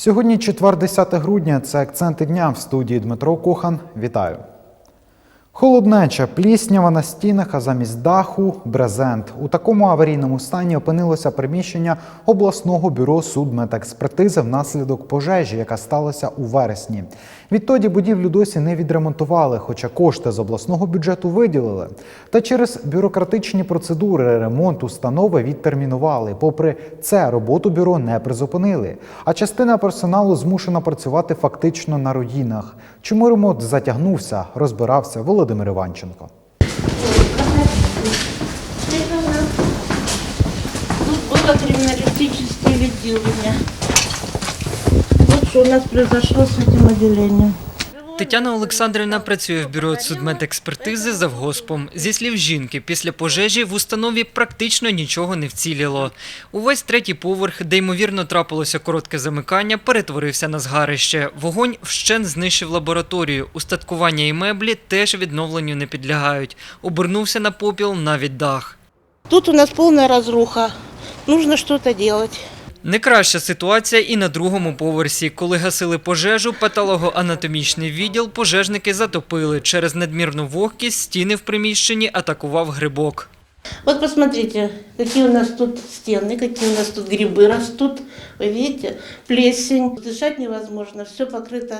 Сьогодні четвер 10 грудня. Це акценти дня в студії Дмитро Кохан. Вітаю. Холоднеча, пліснява на стінах, а замість даху брезент. У такому аварійному стані опинилося приміщення обласного бюро судмедекспертизи внаслідок пожежі, яка сталася у вересні. Відтоді будівлю досі не відремонтували, хоча кошти з обласного бюджету виділили. Та через бюрократичні процедури ремонт установи відтермінували. Попри це, роботу бюро не призупинили. А частина персоналу змушена працювати фактично на руїнах. Чому ремонт затягнувся, розбирався Володимир Іванченко. Тут було криміналістичне відділення. От що у нас произошло з цим отделением. Тетяна Олександрівна працює в бюро судмедекспертизи завгоспом. Зі слів жінки, після пожежі в установі практично нічого не вціліло. Увесь третій поверх, де ймовірно трапилося коротке замикання, перетворився на згарище. Вогонь вщен знищив лабораторію. Устаткування і меблі теж відновленню не підлягають. Обернувся на попіл навіть дах. Тут у нас полная разруха. Нужно что-то делать. Не краща ситуація і на другому поверсі. Коли гасили пожежу, патологоанатомічний відділ пожежники затопили. Через надмірну вогкість стіни в приміщенні атакував грибок. Вот посмотрите, какие у нас тут стены, какие у нас тут грибы растут. Вы видите, плесень. Дышать невозможно, все покрыто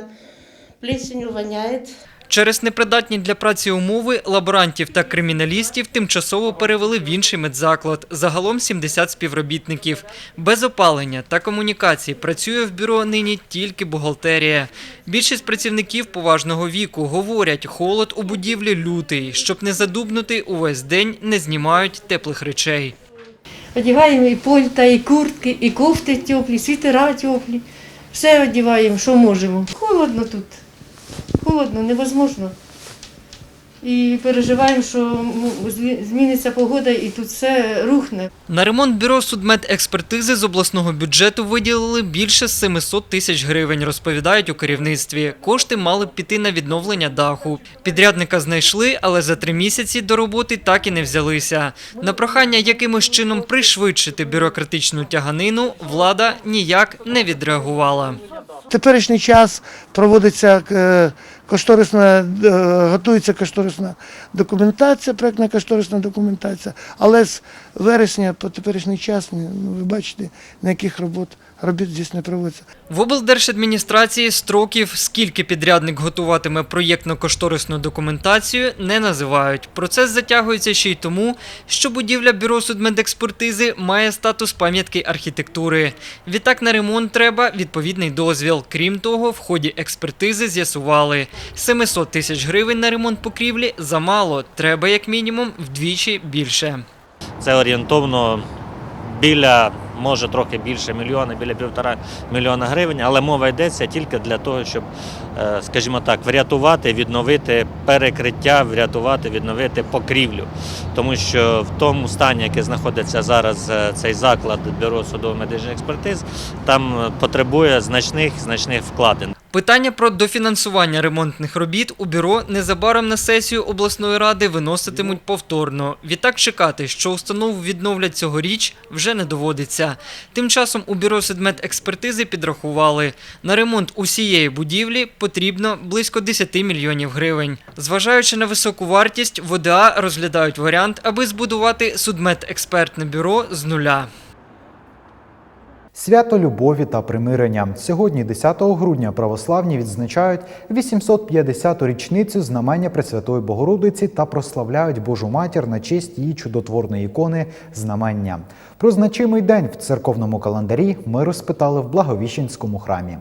плесенью, воняет. Через непридатні для праці умови лаборантів та криміналістів тимчасово перевели в інший медзаклад. Загалом 70 співробітників. Без опалення та комунікацій працює в бюро нині тільки бухгалтерія. Більшість працівників поважного віку говорять, холод у будівлі лютий. Щоб не задубнути, увесь день не знімають теплих речей. Одягаємо і пальта, і куртки, і кофти теплі, світера теплі. Все одягаємо, що можемо. Холодно тут. Холодно, невозможно. І переживаємо, що зміниться погода і тут все рухне. На ремонт бюро судмедекспертизи з обласного бюджету виділили більше 700 тисяч гривень, розповідають у керівництві. Кошти мали б піти на відновлення даху. Підрядника знайшли, але за три місяці до роботи так і не взялися. На прохання якимось чином пришвидшити бюрократичну тяганину влада ніяк не відреагувала. Теперішній час проводиться е, кошторисна, е, готується кошторисна документація, проектна кошторисна документація, але з вересня по теперішній час, ну, ви бачите, ніяких робот, робіт здесь не проводиться. В облдержадміністрації строків, скільки підрядник готуватиме проєктно-кошторисну документацію, не називають. Процес затягується ще й тому, що будівля бюро судмедекспертизи має статус пам'ятки архітектури. Відтак на ремонт треба відповідний дозвіл. Крім того, в ході експертизи з'ясували, 700 тисяч гривень на ремонт покрівлі замало. Треба як мінімум вдвічі більше. Це орієнтовно біля, може трохи більше мільйона, біля півтора мільйона гривень, але мова йдеться тільки для того, щоб, е, скажімо так, врятувати, відновити перекриття, врятувати, відновити покрівлю. Тому що в тому стані, який знаходиться зараз е, цей заклад бюро судово-медичних експертиз, там е, потребує значних значних вкладень. Питання про дофінансування ремонтних робіт у бюро незабаром на сесію обласної ради виноситимуть повторно. Відтак чекати, що установу відновлять цьогоріч, вже не доводиться. Тим часом у бюро судмедекспертизи підрахували, на ремонт усієї будівлі потрібно близько 10 мільйонів гривень. Зважаючи на високу вартість, в ОДА розглядають варіант, аби збудувати судмедекспертне бюро з нуля. Свято любові та примирення. Сьогодні, 10 грудня, православні відзначають 850-ту річницю знамення Пресвятої Богородиці та прославляють Божу матір на честь її чудотворної ікони знамення. Про значимий день в церковному календарі ми розпитали в Благовіщенському храмі.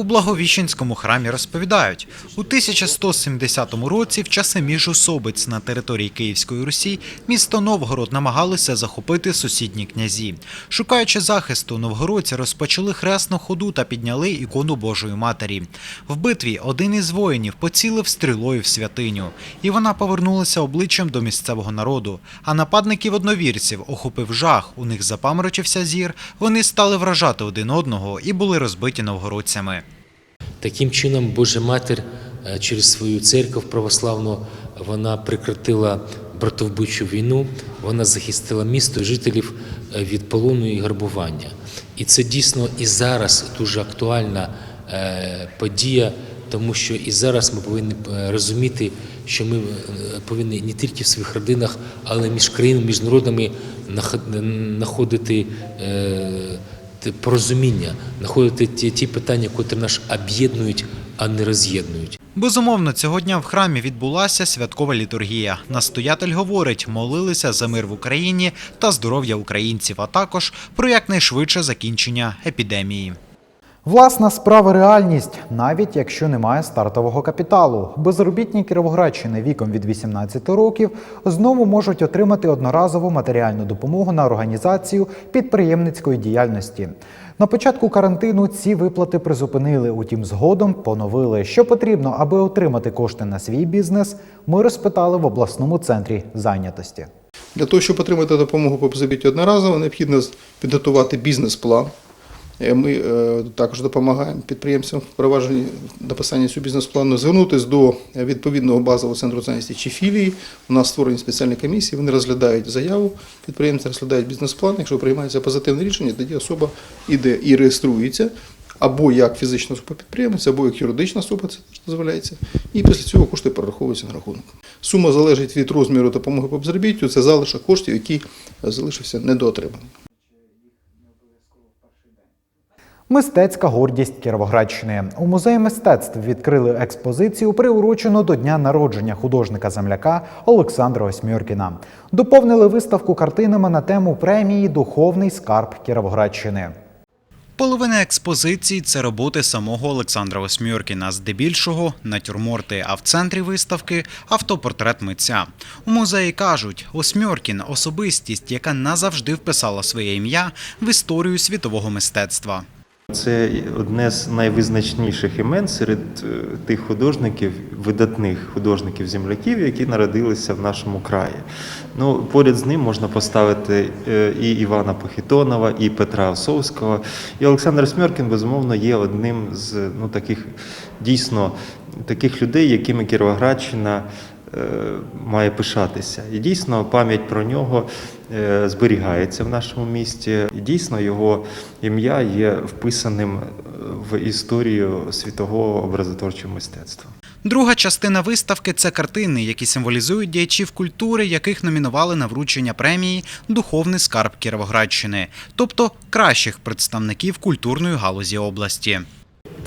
У Благовіщенському храмі розповідають, у 1170 році в часи міжусобиць на території Київської Русі місто Новгород намагалися захопити сусідні князі. Шукаючи захисту, новгородці розпочали хресну ходу та підняли ікону Божої Матері. В битві один із воїнів поцілив стрілою в святиню, і вона повернулася обличчям до місцевого народу. А нападників одновірців охопив жах, у них запаморочився зір, вони стали вражати один одного і були розбиті новгородцями. Таким чином, Божа Матір е, через свою церкву православну вона прекратила братовбичу війну. Вона захистила місто жителів е, від полону і грабування. І це дійсно і зараз дуже актуальна е, подія, тому що і зараз ми повинні розуміти, що ми повинні не тільки в своїх родинах, але між країнами, між народами знаходити порозуміння, знаходити ті, ті питання, котрі нас об'єднують, а не роз'єднують. Безумовно, цього дня в храмі відбулася святкова літургія. Настоятель говорить, молилися за мир в Україні та здоров'я українців, а також про якнайшвидше закінчення епідемії. Власна справа реальність, навіть якщо немає стартового капіталу. Безробітні Кіровоградщини віком від 18 років знову можуть отримати одноразову матеріальну допомогу на організацію підприємницької діяльності. На початку карантину ці виплати призупинили, утім згодом поновили. Що потрібно, аби отримати кошти на свій бізнес, ми розпитали в обласному центрі зайнятості. Для того, щоб отримати допомогу по безробіттю одноразово, необхідно підготувати бізнес-план. Е, Ми е, також допомагаємо підприємцям в впровадженні написання цього бізнес-плану, звернутися до відповідного базового центру зайнятості чи філії. У нас створені спеціальні комісії, вони розглядають заяву, підприємці розглядають бізнес-план. Якщо приймається позитивне рішення, тоді особа іде і реєструється. Або як фізична особа підприємець, або як юридична особа, це теж дозволяється. І після цього кошти перераховуються на рахунок. Сума залежить від розміру допомоги по безробіттю, це залишок коштів, е, залишився недоотриманий. Мистецька гордість Кіровоградщини. У музеї мистецтв відкрили експозицію, приурочену до дня народження художника-земляка Олександра Осьмьоркіна. Доповнили виставку картинами на тему премії Духовний скарб Кіровоградщини. Половина експозиції це роботи самого Олександра Осьмьоркіна, здебільшого натюрморти. А в центрі виставки автопортрет митця. У музеї кажуть, Осьмьоркін особистість, яка назавжди вписала своє ім'я в історію світового мистецтва. Це одне з найвизначніших імен серед е, тих художників, видатних художників-земляків, які народилися в нашому краї. Ну, поряд з ним можна поставити е, і Івана Похитонова, і Петра Осовського. І Олександр Смьоркін, безумовно, є одним з ну, таких дійсно таких людей, якими Кіровоградщина е, має пишатися. І дійсно пам'ять про нього зберігається в нашому місті. Дійсно його ім'я є вписаним е, в історію світового образотворчого мистецтва. Друга частина виставки це картини, які символізують діячів культури, яких номінували на вручення премії Духовний скарб Кіровоградщини, тобто кращих представників культурної галузі області.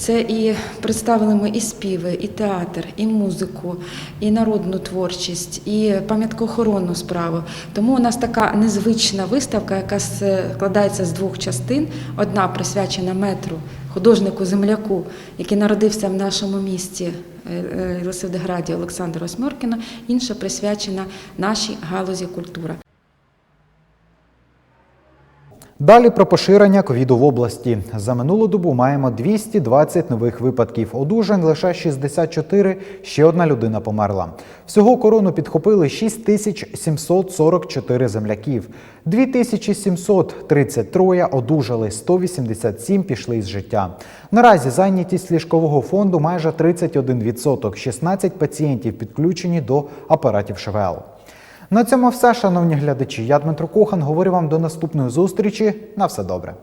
Це і представили ми і співи, і театр, і музику, і народну творчість, і пам'яткоохоронну справу. Тому у нас така незвична виставка, яка складається з двох частин. Одна присвячена метру, художнику земляку, який народився в нашому місті е, е, Єлисаветграді Олександру Осьморкіну, інша присвячена нашій галузі культури. Далі про поширення ковіду в області. За минулу добу маємо 220 нових випадків. Одужань лише 64, ще одна людина померла. Всього корону підхопили 6744 земляків. 2733 одужали, 187 пішли із життя. Наразі зайнятість ліжкового фонду майже 31%. 16 пацієнтів підключені до апаратів ШВЛ. На цьому все, шановні глядачі. Я Дмитро Кухан Говорю вам до наступної зустрічі. На все добре.